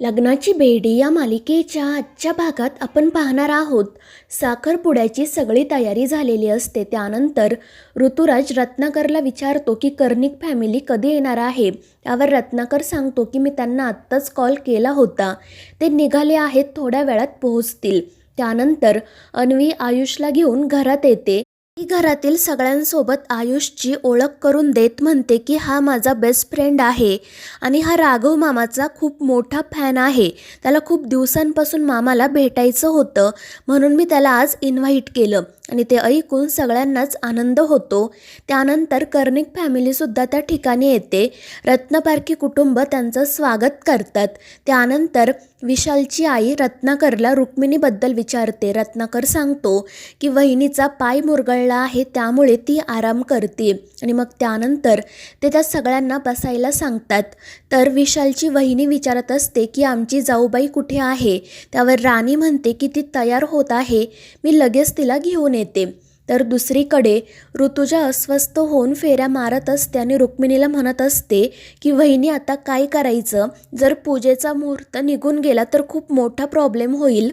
लग्नाची बेडी या मालिकेच्या आजच्या भागात आपण पाहणार आहोत. साखरपुड्याची सगळी तयारी झालेली असते. त्यानंतर ऋतुराज रत्नाकरला विचारतो की कर्णिक फॅमिली कधी येणार आहे? त्यावर रत्नाकर सांगतो की मी त्यांना आत्ताच कॉल केला होता. ते निघाले आहेत थोड्या वेळात पोहोचतील. त्यानंतर अन्वी आयुषला घेऊन घरात येते. ती घरातील सगळ्यांसोबत आयुषची ओळख करून देत म्हणते की हा माझा बेस्ट फ्रेंड आहे. आणि हा राघव मामाचा खूप मोठा फॅन आहे. त्याला खूप दिवसांपासून मामाला भेटायचं होतं. म्हणून मी त्याला आज इन्व्हाइट केलं. आणि ते ऐकून सगळ्यांनाच आनंद होतो. त्यानंतर कर्णिक फॅमिलीसुद्धा त्या ठिकाणी येते. रत्नपारखी कुटुंब त्यांचं स्वागत करतात. त्यानंतर विशालची आई रत्नाकरला रुक्मिणीबद्दल विचारते. रत्नाकर सांगतो की वहिनीचा पाय मुरगळ मुरगळला आहे त्यामुळे ती आराम करते. आणि मग त्यानंतर ते त्या सगळ्यांना बसायला सांगतात. तर विशालची वहिनी विचारत असते की आमची जाऊबाई कुठे आहे? त्यावर राणी म्हणते की ती तयार होत आहे. मी लगेच तिला घेऊन येते. तर दुसरीकडे ऋतुजा अस्वस्थ होऊन फेऱ्या मारत असते आणि रुक्मिणीला म्हणत असते की वहिनी आता काय करायचं? जर पूजेचा मुहूर्त निघून गेला तर खूप मोठा प्रॉब्लेम होईल.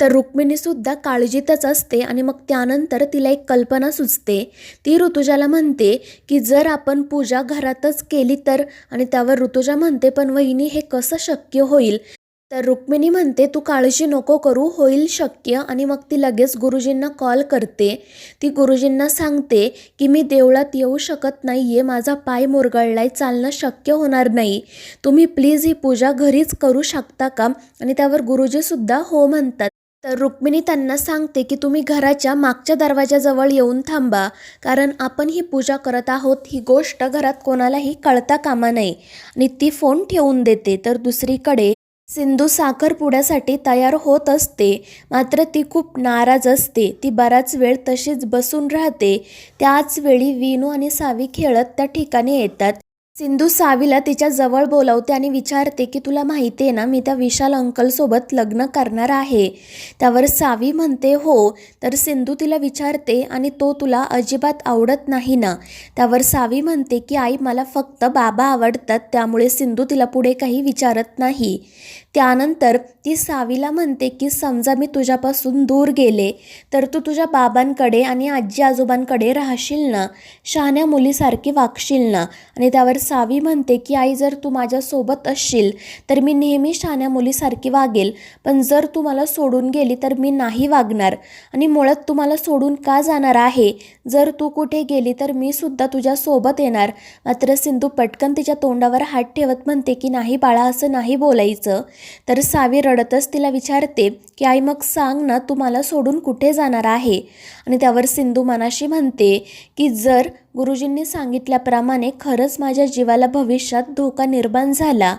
तर रुक्मिणीसुद्धा काळजीतच असते आणि मग त्यानंतर तिला एक कल्पना सुचते. ती ऋतुजाला म्हणते की जर आपण पूजा घरातच केली तर आणि त्यावर ऋतुजा म्हणते पण वहिनी हे कसं शक्य होईल? तर रुक्मिणी म्हणते तू काळजी नको करू होईल शक्य. आणि मग ती लगेच गुरुजींना कॉल करते. ती गुरुजींना सांगते की मी देवळात येऊ शकत नाही आहे माझा पाय मुरगळलाय चालणं शक्य होणार नाही. तुम्ही प्लीज ही पूजा घरीच करू शकता का? आणि त्यावर गुरुजीसुद्धा हो म्हणतात. तर रुक्मिणी त्यांना सांगते की तुम्ही घराच्या मागच्या दरवाजाजवळ येऊन थांबा कारण आपण ही पूजा करत आहोत ही गोष्ट घरात कोणालाही कळता कामा नये. आणि ती फोन ठेवून देते. तर दुसरीकडे सिंधू साखरपुड्यासाठी तयार होत असते. मात्र ती खूप नाराज असते. ती बराच वेळ तशीच बसून राहते. त्याच वेळी विनू आणि सावी खेळत त्या ठिकाणी येतात. सिंधू सावीला तिच्या जवळ बोलावते आणि विचारते की तुला माहिती आहे ना मी त्या विशाल अंकलसोबत लग्न करणार आहे. त्यावर सावी म्हणते हो. तर सिंधू तिला विचारते आणि तो तुला अजिबात आवडत नाही ना? त्यावर सावी म्हणते की आई मला फक्त बाबा आवडतात त्यामुळे सिंधू तिला पुढे काही विचारत नाही. त्यानंतर ती सावीला म्हणते की समजा मी तुझ्यापासून दूर गेले तर तू तुझ्या बाबांकडे आणि आजी आजोबांकडे राहशील ना? शहाण्या मुलीसारखी वागशील ना? आणि त्यावर सावी म्हणते की आई जर तू माझ्यासोबत असशील तर मी नेहमी शहाण्या मुलीसारखी वागेल. पण जर तू मला सोडून गेली तर मी नाही वागणार. आणि मुळात तुम्हाला सोडून का जाणार आहे? जर तू कुठे गेली तर मी सुद्धा तुझ्यासोबत येणार. मात्र सिंधू पटकन तिच्या तोंडावर हात ठेवत म्हणते की नाही बाळा असं नाही बोलायचं. तर सावी रडतच तिला विचारते की आई मग सांग ना तू मला सोडून कुठे जाणार आहे? आणि त्यावर सिंधू मनाशी म्हणते की जर गुरुजींनी सांगितल्याप्रमाणे खरंच माझ्या जीवाला भविष्यात धोका निर्माण झाला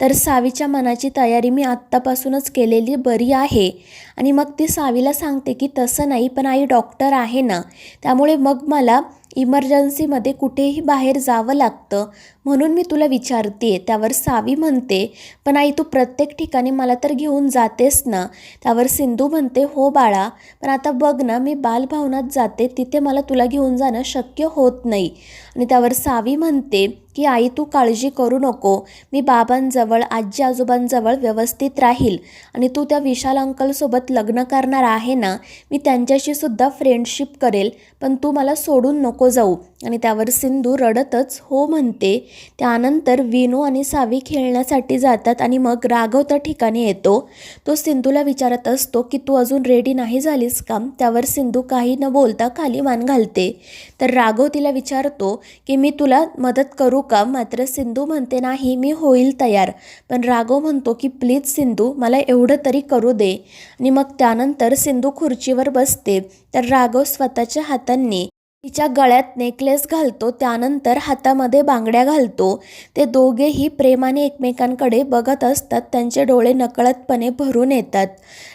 तर सावीच्या मनाची तयारी मी आत्तापासूनच केलेली बरी आहे. आणि मग ती सावीला सांगते की तसं नाही पण आई डॉक्टर आहे ना त्यामुळे मग मला इमर्जन्सीमध्ये कुठेही बाहेर जावं लागतं. म्हणून मी तुला विचारते त्यावर सावी म्हणते पण आई तू प्रत्येक ठिकाणी मला तर घेऊन जातेस ना. त्यावर सिंधू म्हणते हो बाळा पण आता बघ ना मी बालभवनात जाते तिथे मला तुला घेऊन जाणं शक्य होत नाही. आणि त्यावर सावी म्हणते की आई तू काळजी करू नको. मी बाबांजवळ आजी आजोबांजवळ व्यवस्थित राहील आणि तू त्या विशाल अंकलसोबत लग्न करणार आहे ना मी त्यांच्याशी सुद्धा फ्रेंडशिप करेल पण तू मला सोडून नको जाऊ. आणि त्यावर सिंधू रडतच हो म्हणते. त्यानंतर विनू आणि सावी खेळण्यासाठी जातात आणि मग राघव त्या ठिकाणी येतो. तो सिंधूला विचारत असतो की तू अजून रेडी नाही झालीस का? त्यावर सिंधू काही न बोलता खाली मान घालते. तर राघव तिला विचारतो की मी तुला मदत करू का? मात्र सिंधू म्हणते नाही मी होईल तयार. पण राघव म्हणतो की प्लीज सिंधू मला एवढं तरी करू दे. आणि मग त्यानंतर सिंधू खुर्चीवर बसते. तर राघव स्वतःच्या हातांनी तिच्या गळ्यात नेकलेस घालतो त्यानंतर हातामध्ये बांगड्या घालतो. ते दोघेही प्रेमाने एकमेकांकडे बघत असतात त्यांचे डोळे नकळतपणे भरून येतात.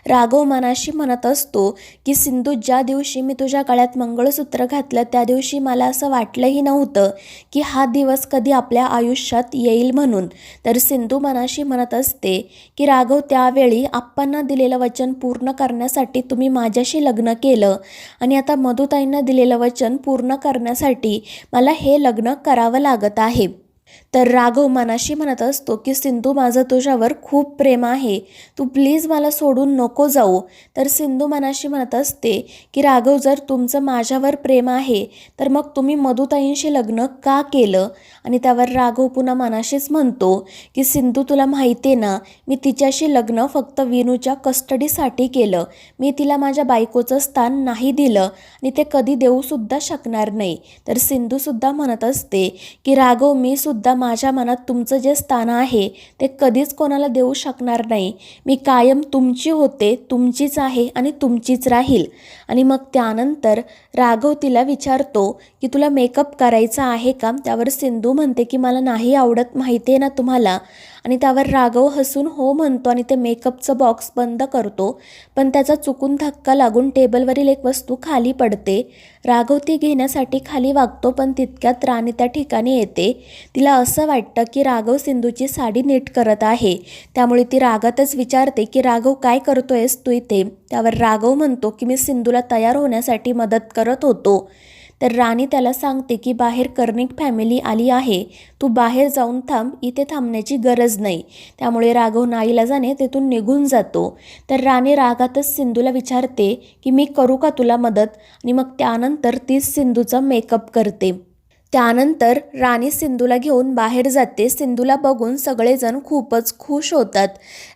राघव मनाशी म्हणत असतो की सिंधू ज्या दिवशी मी तुझ्या गळ्यात मंगळसूत्र घातलं त्या दिवशी मला असं वाटलंही नव्हतं की हा दिवस कधी आपल्या आयुष्यात येईल म्हणून. तर सिंधू मनाशी म्हणत असते की राघव त्यावेळी आप्पांना दिलेलं वचन पूर्ण करण्यासाठी तुम्ही माझ्याशी लग्न केलं आणि आता मधुताईंना दिलेलं वचन पूर्ण करण्यासाठी मला हे लग्न करावं लागत आहे. तर राघव मनाशी म्हणत असतो की सिंधू माझं तुझ्यावर खूप प्रेम आहे. तू प्लीज मला सोडून नको जाऊ. तर सिंधू मनाशी म्हणत असते की राघव जर तुमचं माझ्यावर प्रेम आहे तर मग तुम्ही मधुताईंशी लग्न का केलं? आणि त्यावर राघव पुन्हा मनाशीच म्हणतो की सिंधू तुला माहिती आहे ना मी तिच्याशी लग्न फक्त विनूच्या कस्टडीसाठी केलं. मी तिला माझ्या बायकोचं स्थान नाही दिलं आणि ते कधी देऊसुद्धा शकणार नाही. तर सिंधूसुद्धा म्हणत असते की राघव मी सुद्धा सुद्धा माझ्या मनात तुमचं जे स्थान आहे ते कधीच कोणाला देऊ शकणार नाही. मी कायम तुमची होते तुमचीच आहे आणि तुमचीच राहील. आणि मग त्यानंतर राघव तिला विचारतो की तुला मेकअप करायचा आहे का? त्यावर सिंधू म्हणते की मला नाही आवडत माहिती आहे ना तुम्हाला? आणि त्यावर राघव हसून हो म्हणतो आणि ते मेकअपचं बॉक्स बंद करतो. पण त्याचा चुकून धक्का लागून टेबलवरील एक वस्तू खाली पडते. राघव ती घेण्यासाठी खाली वागतो पण तितक्यात राणी त्या ठिकाणी येते. तिला असं वाटतं की राघव सिंधूची साडी नीट करत आहे. त्यामुळे ती रागातच विचारते की राघव काय करतोयस तू इथे? त्यावर राघव म्हणतो की मी सिंधूला तयार होण्यासाठी मदत करत होतो. तर राणी त्याला सांगते की बाहेर कर्णिक फॅमिली आली आहे. तू बाहेर जाऊन थांब इथे थांबण्याची गरज नाही. त्यामुळे राघव नाईला जाणे तेथून निघून जातो. तर राणी रागातच सिंधूला विचारते की मी करू का तुला मदत? आणि मग त्यानंतर तीच सिंधूचा मेकअप करते. त्यानंतर राणी सिंधूला घेऊन बाहेर जाते. सिंधूला बघून सगळेजण खूपच खुश होतात.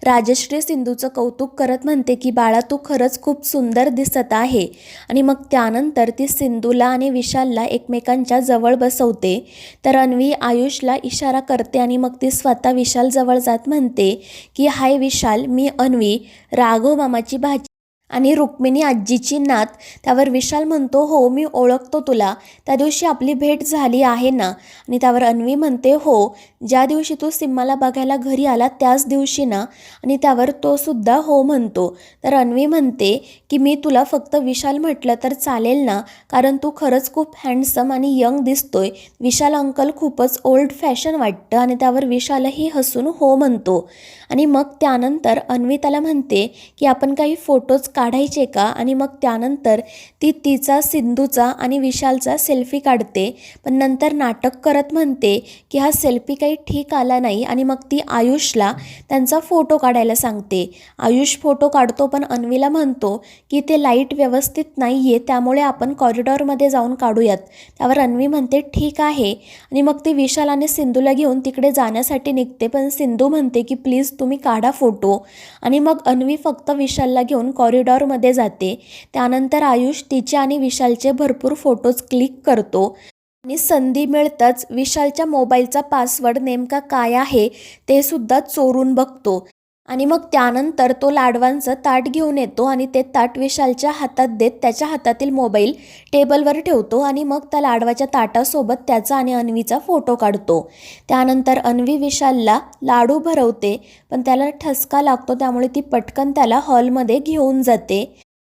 राजश्री सिंधूचं कौतुक करत म्हणते की बाळा तू खरंच खूप सुंदर दिसत आहे. आणि मग त्यानंतर ती सिंधूला आणि विशालला एकमेकांच्या जवळ बसवते. तर अन्वी आयुषला इशारा करते आणि मग ती स्वतः विशालजवळ जात म्हणते की हाय विशाल मी अन्वी. राघव मामाची भाजी आणि रुक्मिणी आजीची नात त्यावर विशाल म्हणतो हो मी ओळखतो तुला. त्या दिवशी आपली भेट झाली आहे ना? आणि त्यावर अन्वी म्हणते हो ज्या दिवशी तू सिम्माला बघायला घरी आला त्याच दिवशी ना? आणि त्यावर तो सुद्धा हो म्हणतो. तर अन्वी म्हणते की मी तुला फक्त विशाल म्हटलं तर चालेल ना? कारण तू खरंच खूप हँडसम आणि यंग दिसतोय. विशाल अंकल खूपच ओल्ड फॅशन वाटतं. आणि त्यावर विशालही हसून हो म्हणतो. आणि मग त्यानंतर अन्वी त्याला म्हणते की आपण काही फोटोज काढायचे का? आणि मग त्यानंतर ती तिचा सिंधूचा आणि विशालचा सेल्फी काढते. पण नंतर नाटक करत म्हणते की हा सेल्फी काही ठीक आला नाही. आणि मग ती आयुषला त्यांचा फोटो काढायला सांगते. आयुष फोटो काढतो पण अन्वीला म्हणतो की ते लाइट व्यवस्थित नाही आहे त्यामुळे आपण कॉरिडॉरमध्ये जाऊन काढूयात. त्यावर अन्वी म्हणते ठीक आहे. आणि मग ती विशाल आणि सिंधूला घेऊन तिकडे जाण्यासाठी निघते. पण सिंधू म्हणते की प्लीज तुम्ही काढा फोटो. आणि मग अन्वी फक्त विशालला घेऊन कॉरिडॉरमध्ये जाते. त्यानंतर आयुष तिचे आणि विशालचे भरपूर फोटोज क्लिक करतो. आणि संधी मिळताच विशालच्या मोबाईलचा पासवर्ड नेमका काय आहे ते सुद्धा चोरून बघतो. आणि मग त्यानंतर तो लाडवांचं ताट घेऊन येतो आणि ते ताट विशालच्या हातात देत त्याच्या हातातील मोबाईल टेबलवर ठेवतो आणि मग त्या लाडवाच्या ताटासोबत त्याचा आणि अन्वीचा फोटो काढतो. त्यानंतर अन्वी विशालला लाडू भरवते पण त्याला ठसका लागतो त्यामुळे ती पटकन त्याला हॉलमध्ये घेऊन जाते.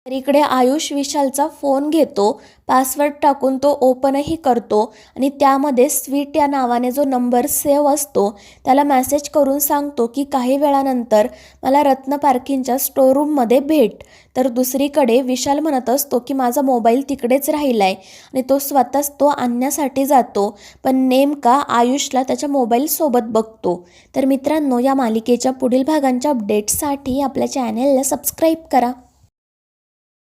तर इकडे आयुष विशालचा फोन घेतो पासवर्ड टाकून तो ओपनही करतो आणि त्यामध्ये स्वीट या नावाने जो नंबर सेव्ह असतो त्याला मेसेज करून सांगतो की काही वेळानंतर मला रत्न पार्किंगच्या स्टोरूममध्ये भेट. तर दुसरीकडे विशाल म्हणत असतो की माझा मोबाईल तिकडेच राहिला आहे आणि तो स्वतःच तो आणण्यासाठी जातो पण नेमका आयुषला त्याच्या मोबाईलसोबत बघतो. तर मित्रांनो या मालिकेच्या पुढील भागांच्या अपडेट्ससाठी आपल्या चॅनेलला सबस्क्राईब करा.